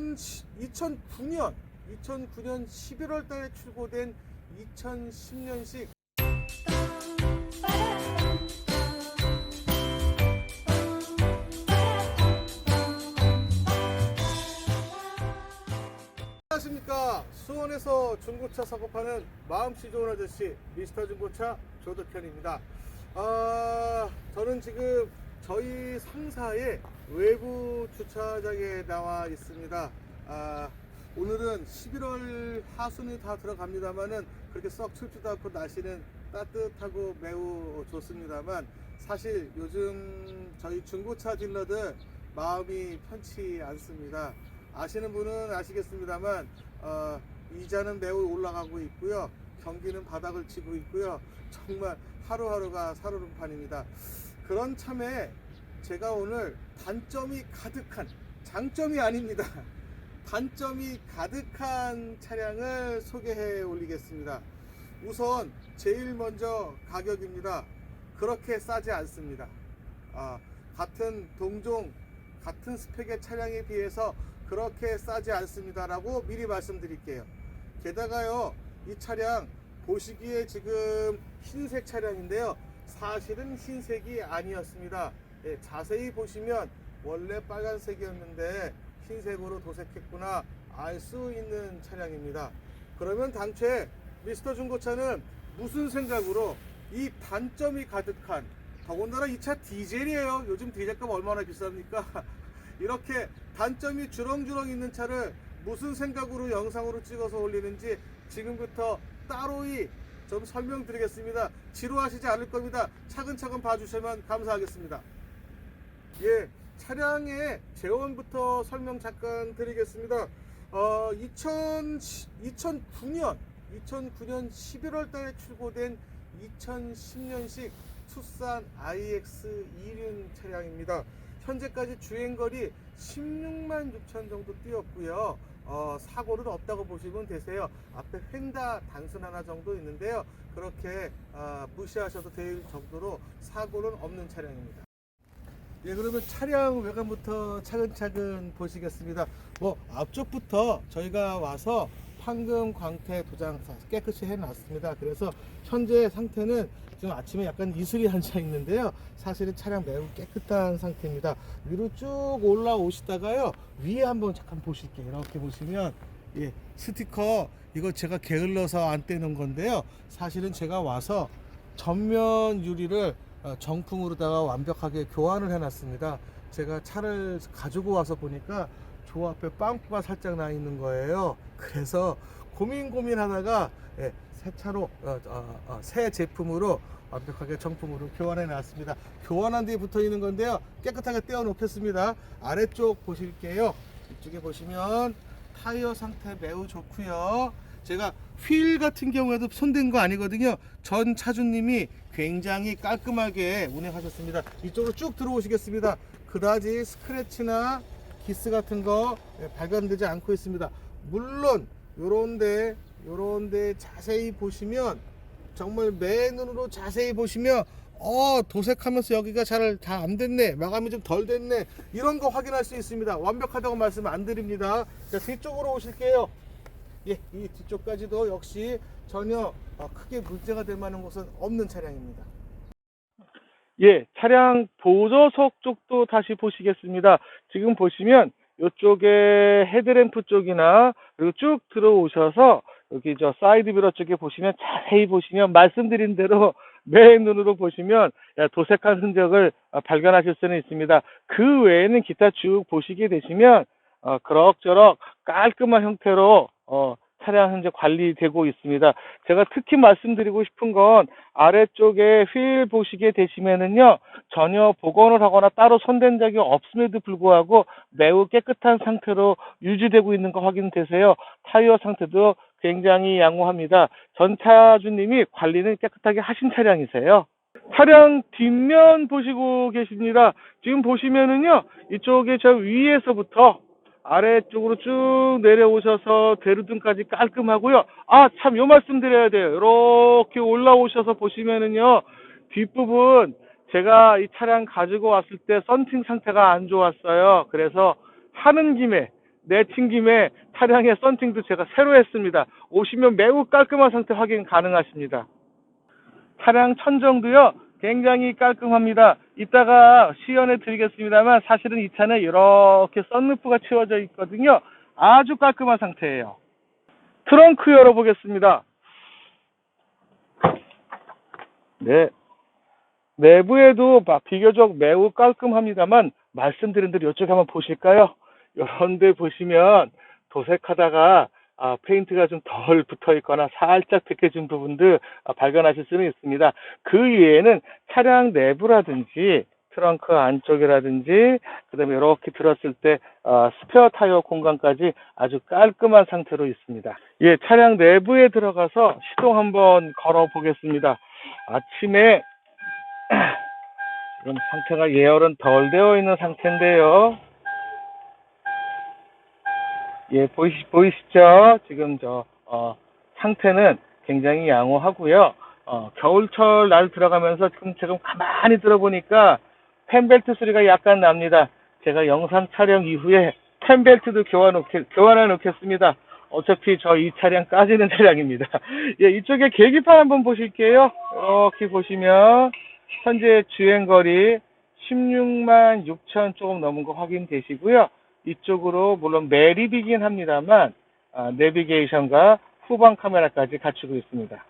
2000, 2009년 2009년 11월 달에 출고된 2010년식. 안녕하십니까? 수원에서 중고차 사고파는 마음씨 좋은 아저씨 미스터 중고차 조덕현입니다. 아, 저는 지금 저희 상사의 외부 주차장에 나와 있습니다 아, 오늘은 11월 하순이 다 들어갑니다만은 그렇게 썩 춥지도 않고 날씨는 따뜻하고 매우 좋습니다만 사실 요즘 저희 중고차 딜러들 마음이 편치 않습니다. 아시는 분은 아시겠습니다만 어, 이자는 매우 올라가고 있고요. 경기는 바닥을 치고 있고요. 정말 하루하루가 살얼음판입니다. 그런 참에 제가 오늘 단점이 가득한 장점이 아닙니다. 단점이 가득한 차량을 소개해 올리겠습니다. 우선 제일 먼저 가격입니다. 그렇게 싸지 않습니다. 아, 같은 동종, 같은 스펙의 차량에 비해서 그렇게 싸지 않습니다라고 미리 말씀드릴게요. 게다가요, 이 차량 보시기에 지금 흰색 차량인데요. 사실은 흰색이 아니었습니다. 예, 자세히 보시면 원래 빨간색이었는데 흰색으로 도색했구나 알 수 있는 차량입니다. 그러면 당최 미스터 중고차는 무슨 생각으로 이 단점이 가득한 더군다나 이 차 디젤이에요. 요즘 디젤값 얼마나 비쌉니까? 이렇게 단점이 주렁주렁 있는 차를 무슨 생각으로 영상으로 찍어서 올리는지 지금부터 따로이 좀 설명드리겠습니다. 지루하시지 않을 겁니다. 차근차근 봐주시면 감사하겠습니다. 예, 차량의 재원부터 설명 잠깐 드리겠습니다. 어, 2000, 2009년, 2009년 11월 달에 출고된 2010년식 투싼 IX 2륜 차량입니다. 현재까지 주행거리 16만 6천 정도 뛰었고요. 어, 사고는 없다고 보시면 되세요. 앞에 휀다 단순 하나 정도 있는데요. 그렇게 어, 무시하셔도 될 정도로 사고는 없는 차량입니다. 예, 그러면 차량 외관부터 차근차근 보시겠습니다. 뭐 앞쪽부터 저희가 와서 판금 광택 도장 다 깨끗이 해놨습니다. 그래서 현재 상태는 지금 아침에 약간 이슬이 한차 있는데요. 사실은 차량 매우 깨끗한 상태입니다. 위로 쭉 올라오시다가요. 위에 한번 잠깐 보실게요. 이렇게 보시면 예, 스티커 이거 제가 게을러서 안 떼는 건데요. 사실은 제가 와서 전면 유리를 어, 정품으로다가 완벽하게 교환을 해놨습니다. 제가 차를 가지고 와서 보니까 조 앞에 빵꾸가 살짝 나 있는 거예요. 그래서 고민 고민하다가 예, 새 차로 어, 어, 어, 새 제품으로 완벽하게 정품으로 교환해 놨습니다. 교환한 뒤에 붙어 있는 건데요. 깨끗하게 떼어 놓겠습니다. 아래쪽 보실게요. 이쪽에 보시면 타이어 상태 매우 좋고요. 제가 휠 같은 경우에도 손댄 거 아니거든요. 전 차주님이 굉장히 깔끔하게 운행하셨습니다. 이쪽으로 쭉 들어오시겠습니다. 그다지 스크래치나 기스 같은 거 예, 발견되지 않고 있습니다. 물론 요런데 요런데 자세히 보시면 정말 맨 눈으로 자세히 보시면 어 도색하면서 여기가 잘잘안 됐네 마감이 좀 덜 됐네 이런 거 확인할 수 있습니다 완벽하다고 말씀 안 드립니다 자 뒤쪽으로 오실게요 예, 이 뒤쪽까지도 역시 전혀 어, 크게 문제가 될 만한 곳은 없는 차량입니다. 예, 차량 보조석 쪽도 다시 보시겠습니다. 지금 보시면 이쪽에 헤드램프 쪽이나 그리고 쭉 들어오셔서 여기 저 사이드 미러 쪽에 보시면 자세히 보시면 말씀드린 대로 맨 눈으로 보시면 야, 도색한 흔적을 어, 발견하실 수는 있습니다. 그 외에는 기타 쭉 보시게 되시면 어, 그럭저럭 깔끔한 형태로 어, 차량 현재 관리되고 있습니다. 제가 특히 말씀드리고 싶은 건 아래쪽에 휠 보시게 되시면은요 전혀 복원을 하거나 따로 손댄 적이 없음에도 불구하고 매우 깨끗한 상태로 유지되고 있는 거 확인되세요. 타이어 상태도 굉장히 양호합니다. 전 차주님이 관리는 깨끗하게 하신 차량이세요. 차량 뒷면 보시고 계십니다. 지금 보시면은요 이쪽에 저 위에서부터 아래쪽으로 쭉 내려오셔서 대루등까지 깔끔하고요. 아, 참, 요 말씀 드려야 돼요. 이렇게 올라오셔서 보시면은요, 뒷부분, 제가 이 차량 가지고 왔을 때 썬팅 상태가 안 좋았어요. 그래서 하는 김에 내친 김에 차량의 썬팅도 제가 새로 했습니다. 오시면 매우 깔끔한 상태 확인 가능하십니다. 차량 천정도요, 굉장히 깔끔합니다. 이따가 시연해 드리겠습니다만 사실은 이 차는 이렇게 썬루프가 치워져 있거든요. 아주 깔끔한 상태예요. 트렁크 열어보겠습니다. 네. 내부에도 막 비교적 매우 깔끔합니다만 말씀드린 대로 이쪽에 한번 보실까요? 이런 데 보시면 도색하다가 아, 페인트가 좀 덜 붙어 있거나 살짝 벗겨진 부분들 아, 발견하실 수는 있습니다. 그 이외에는 차량 내부라든지 트렁크 안쪽이라든지 그다음에 이렇게 들었을 때 아, 스페어 타이어 공간까지 아주 깔끔한 상태로 있습니다. 예, 차량 내부에 들어가서 시동 한번 걸어 보겠습니다. 아침에 지금 상태가 예열은 덜 되어 있는 상태인데요. 예, 보이시, 보이시죠? 지금 저, 어, 상태는 굉장히 양호하고요. 어, 겨울철 날 들어가면서 지금 지금 가만히 들어보니까 펜벨트 소리가 약간 납니다. 제가 영상 촬영 이후에 펜벨트도 교환, 교환해 놓겠습니다. 어차피 저 이 차량 까지는 차량입니다. 예, 이쪽에 계기판 한번 보실게요. 이렇게 보시면 현재 주행거리 16만 6천 조금 넘은 거 확인되시고요. 이쪽으로 물론 매립이긴 합니다만 아, 내비게이션과 후방 카메라까지 갖추고 있습니다.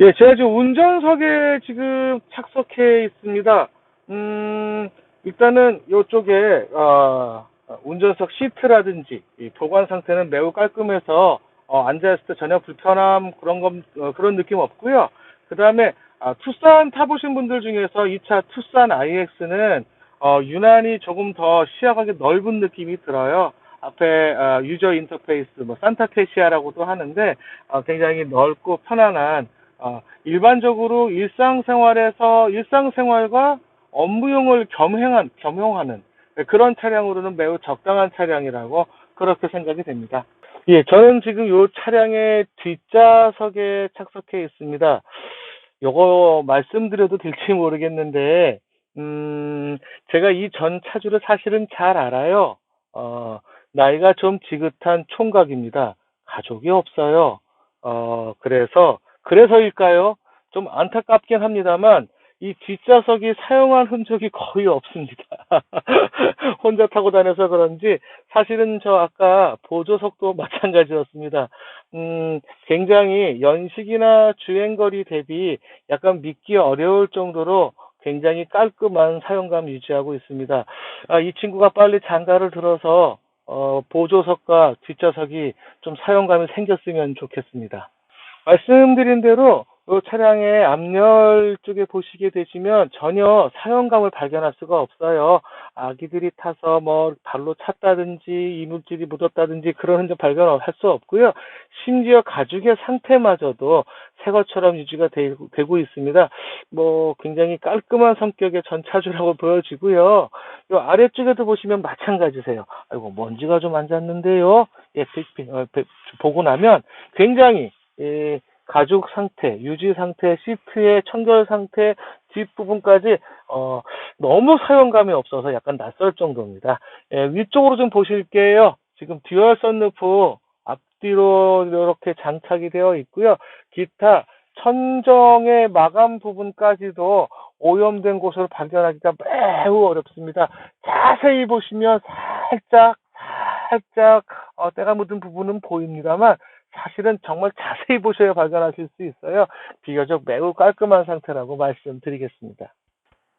예, 제가 지금 운전석에 지금 착석해 있습니다. 음, 일단은 이쪽에 어, 운전석 시트라든지 이 보관 상태는 매우 깔끔해서 어, 앉아있을 때 전혀 불편함 그런 건 어, 그런 느낌 없고요. 그 다음에 아, 투싼 타보신 분들 중에서 이 차 투싼 IX는 어, 유난히 조금 더 시야각이 넓은 느낌이 들어요. 앞에 어, 유저 인터페이스, 뭐 산타캐시아라고도 하는데 어, 굉장히 넓고 편안한 어, 일반적으로 일상생활에서 일상생활과 업무용을 겸행한 겸용하는 그런 차량으로는 매우 적당한 차량이라고 그렇게 생각이 됩니다. 예, 저는 지금 이 차량의 뒷좌석에 착석해 있습니다. 요거 말씀드려도 될지 모르겠는데, 음, 제가 이 전 차주를 사실은 잘 알아요. 어, 나이가 좀 지긋한 총각입니다. 가족이 없어요. 어, 그래서, 그래서일까요? 좀 안타깝긴 합니다만, 이 뒷좌석이 사용한 흔적이 거의 없습니다. 혼자 타고 다녀서 그런지, 사실은 저 아까 보조석도 마찬가지였습니다. 음, 굉장히 연식이나 주행거리 대비 약간 믿기 어려울 정도로 굉장히 깔끔한 사용감 유지하고 있습니다. 아, 이 친구가 빨리 장가를 들어서 어, 보조석과 뒷좌석이 좀 사용감이 생겼으면 좋겠습니다. 말씀드린 대로 이 차량의 앞열 쪽에 보시게 되시면 전혀 사용감을 발견할 수가 없어요. 아기들이 타서 뭐 발로 찼다든지 이물질이 묻었다든지 그런 흔적 발견할 수 없고요. 심지어 가죽의 상태마저도 새 것처럼 유지가 되, 고 있습니다. 뭐 굉장히 깔끔한 성격의 전차주라고 보여지고요. 요 아래쪽에도 보시면 마찬가지세요. 아이고 먼지가 좀 앉았는데요. 예, 비- 어, 비- 보고 나면 굉장히 예, 가죽 상태, 유지 상태, 시트의 청결 상태, 뒷부분까지 어, 너무 사용감이 없어서 약간 낯설 정도입니다. 예, 위쪽으로 좀 보실게요. 지금 듀얼 썬루프 앞뒤로 이렇게 장착이 되어 있고요. 기타 천정의 마감 부분까지도 오염된 곳을 발견하기가 매우 어렵습니다. 자세히 보시면 살짝 살짝 어, 때가 묻은 부분은 보입니다만 사실은 정말 자세히 보셔야 발견하실 수 있어요. 비교적 매우 깔끔한 상태라고 말씀드리겠습니다.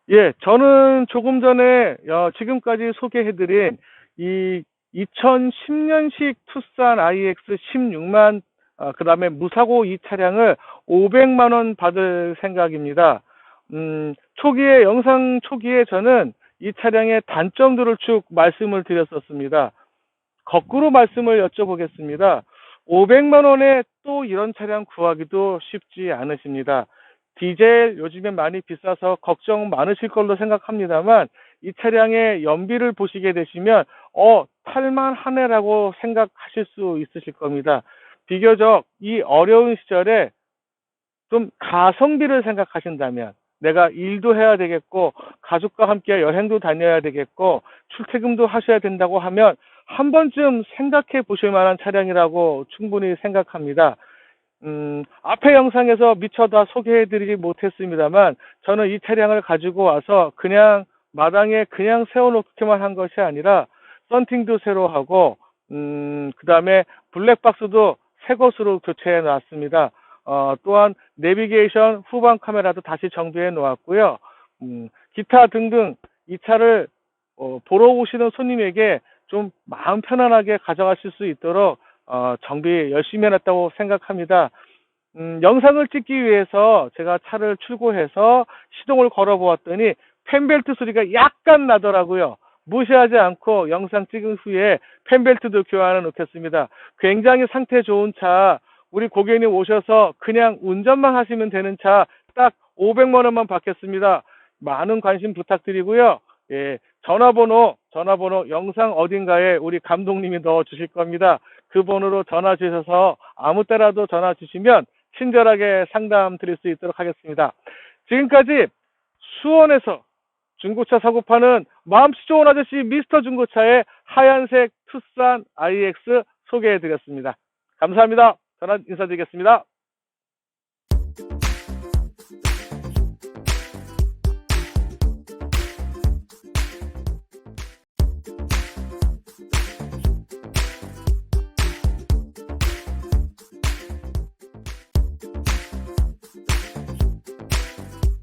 예, 저는 조금 전에 어, 지금까지 소개해드린 이 2010년식 투싼 IX 16만 그 다음에 무사고 이 차량을 500만 원 받을 생각입니다. 음, 초기에 영상 초기에 저는 이 차량의 단점들을 쭉 말씀을 드렸었습니다. 거꾸로 말씀을 여쭤보겠습니다. 500만 원에 또 이런 차량 구하기도 쉽지 않으십니다. 디젤 요즘에 많이 비싸서 걱정 많으실 걸로 생각합니다만 이 차량의 연비를 보시게 되시면 어 탈만 하네라고 생각하실 수 있으실 겁니다. 비교적 이 어려운 시절에 좀 가성비를 생각하신다면 내가 일도 해야 되겠고 가족과 함께 여행도 다녀야 되겠고 출퇴근도 하셔야 된다고 하면 한 번쯤 생각해 보실 만한 차량이라고 충분히 생각합니다. 음, 앞에 영상에서 미처 다 소개해드리지 못했습니다만 저는 이 차량을 가지고 와서 그냥 마당에 그냥 세워놓기만 한 것이 아니라 썬팅도 새로 하고 음, 그 다음에 블랙박스도 새 것으로 교체해 놨습니다. 어, 또한 내비게이션 후방 카메라도 다시 정비해 놓았고요. 음, 기타 등등 이 차를 어, 보러 오시는 손님에게 좀 마음 편안하게 가져가실 수 있도록 어, 정비 열심히 해놨다고 생각합니다. 음, 영상을 찍기 위해서 제가 차를 출고해서 시동을 걸어 보았더니 펜벨트 소리가 약간 나더라고요. 무시하지 않고 영상 찍은 후에 펜벨트도 교환해 놓겠습니다. 굉장히 상태 좋은 차, 우리 고객님 오셔서 그냥 운전만 하시면 되는 차 딱 500만 원만 받겠습니다. 많은 관심 부탁드리고요. 예, 전화번호, 전화번호 영상 어딘가에 우리 감독님이 넣어 주실 겁니다. 그 번호로 전화 주셔서 아무 때라도 전화 주시면 친절하게 상담 드릴 수 있도록 하겠습니다. 지금까지 수원에서 중고차 사고 파는 마음씨 좋은 아저씨 미스터 중고차의 하얀색 투싼 IX 소개해 드렸습니다. 감사합니다. 전화 인사드리겠습니다.